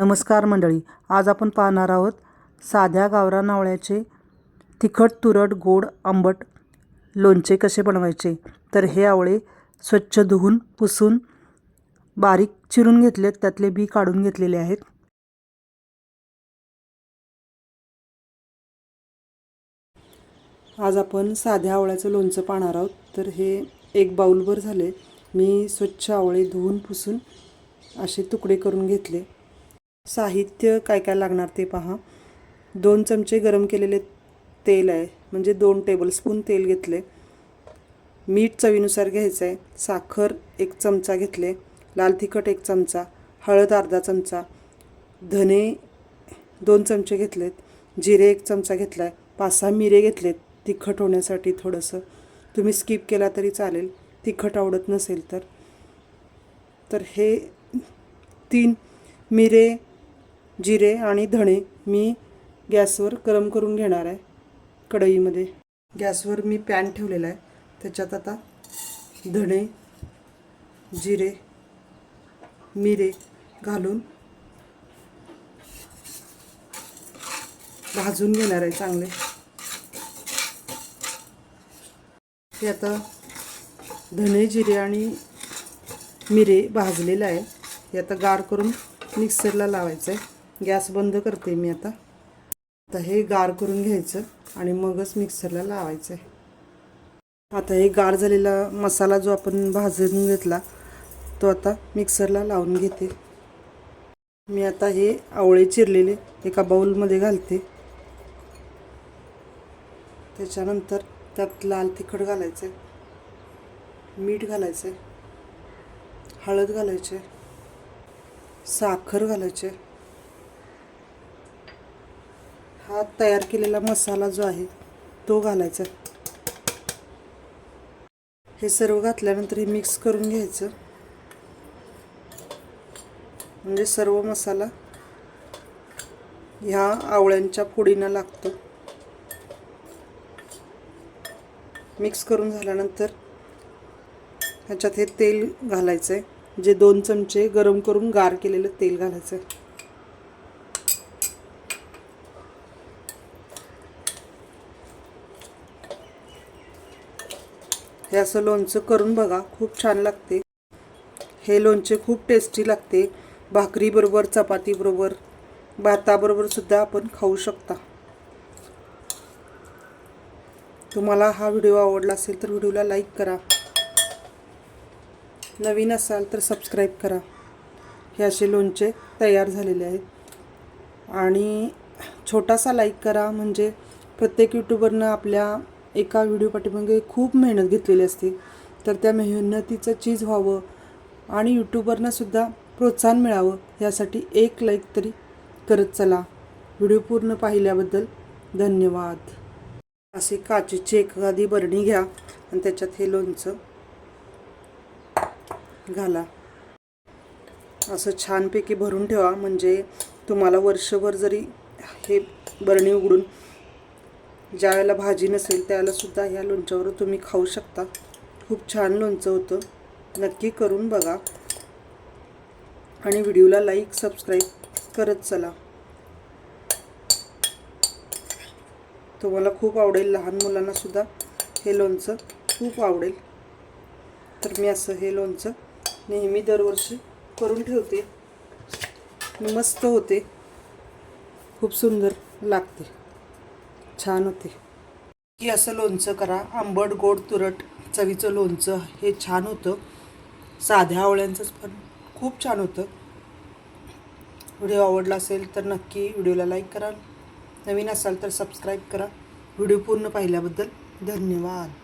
नमस्कार मंडळी आज आपण पाहणार आहोत साध्या गावरान आवळ्याचे तिखट तुरट गोड आंबट लोणचे कसे बनवायचे? तर हे आवळे स्वच्छ धुवून पुसून बारीक चिरून घेतलेत त्यातले बी काढून घेतलेले आहेत. आज आपण साध्या आवळ्याचं लोणचं पाहणार आहोत. तर हे एक बाऊलभर झाले. मी स्वच्छ आवळे धुवून पुसून असे तुकडे करून घेतले. साहित्य काय काय लागणार ते पहा. दोन चमचे गरम केलेले तेल आहे म्हणजे दोन टेबलस्पून तेल घेतले. मीठ चवीनुसार घ्यायचं आहे साखर एक चमचा घेतले लाल तिखट एक चमचा हळद अर्धा चमचा धने दोन चमचे घेतलेत जिरे एक चमचा घेतला आहे पाच सहा मिरे घेतलेत तिखट होण्यासाठी थोडंसं. तुम्ही स्किप केला तरी चालेल तिखट आवडत नसेल तर. तर हे तीन मिरे जिरे आणि धणे मी गॅसवर गरम करून घेणार आहे कढईमध्ये. गॅसवर मी पॅन ठेवलेला आहे. त्याच्यात आता धणे जिरे मिरे घालून भाजून घेणार आहे चांगले. हे आता धणे जिरे आणि मिरे भाजलेलं आहे. हे आता गार करून मिक्सरला लावायचं आहे गॅस बंद करते मी आता. आता हे गार करून घ्यायचं आणि मगच मिक्सरला लावायचं आहे आता हे गार झालेला मसाला जो आपण भाजून घेतला तो आता मिक्सरला लावून घेते. मी आता हे आवळे चिरलेले एका बाऊलमध्ये घालते. त्याच्यानंतर त्यात लाल तिखट घालायचं आहे मीठ घालायचं आहे हळद घालायचे साखर घालायचे हा तयार केलेला मसाला जो आहे तो घालायचा. हे सर्व घातल्यानंतर हे मिक्स करून घ्यायचं. म्हणजे सर्व मसाला ह्या आवळ्यांच्या फोडीनं लागतो. मिक्स करून झाल्यानंतर ह्याच्यात हे तेल घालायचं आहे जे दोन चमचे गरम करून गार केलेलं तेल घालायचं आहे हे असं लोणचं करून बघा खूप छान लागते. हे लोणचे खूप टेस्टी लागते. भाकरीबरोबर चपातीबरोबर भाताबरोबर सुद्धा आपण खाऊ शकता. तुम्हाला हा व्हिडिओ आवडला असेल तर व्हिडिओला लाईक करा. नवीन असाल तर सबस्क्राईब करा. हे असे लोणचे तयार झालेले आहेत. आणि छोटासा लाईक करा म्हणजे प्रत्येक यूट्यूबरनं आपल्या एका व्हिडिओ पाठीमागे खूप मेहनत घेतलेली असते. तर त्या मेहनतीचं चीज व्हावं आणि यूट्यूबरनंसुद्धा प्रोत्साहन मिळावं यासाठी एक लाईक तरी करत चला. व्हिडिओ पूर्ण पाहिल्याबद्दल धन्यवाद. असे काचेची एखादी बरणी घ्या आणि त्याच्यात हे लोणचं घाला. असं छानपैकी भरून ठेवा. म्हणजे तुम्हाला वर्षभर जरी हे बरणी उघडून ज्या वेळेला भाजी नसेल त्यावेळेलासुद्धा ह्या लोणच्यावर तुम्ही खाऊ शकता. खूप छान लोणचं होतं. नक्की करून बघा. आणि व्हिडिओला लाईक सबस्क्राईब करत चला. तुम्हाला खूप आवडेल लहान मुलांनासुद्धा हे लोणचं खूप आवडेल. तर मी असं हे लोणचं नेहमी दरवर्षी करून ठेवते. मस्त होते. खूप सुंदर लागते. छान होते. की असं लोणचं करा आंबट गोड तुरट चवीचं लोणचं हे छान होतं. साध्या आवळ्यांचंच पण खूप छान होतं. व्हिडिओ आवडला असेल तर नक्की व्हिडिओला लाईक करा. नवीन असाल तर सबस्क्राईब करा. व्हिडिओ पूर्ण पाहिल्याबद्दल धन्यवाद.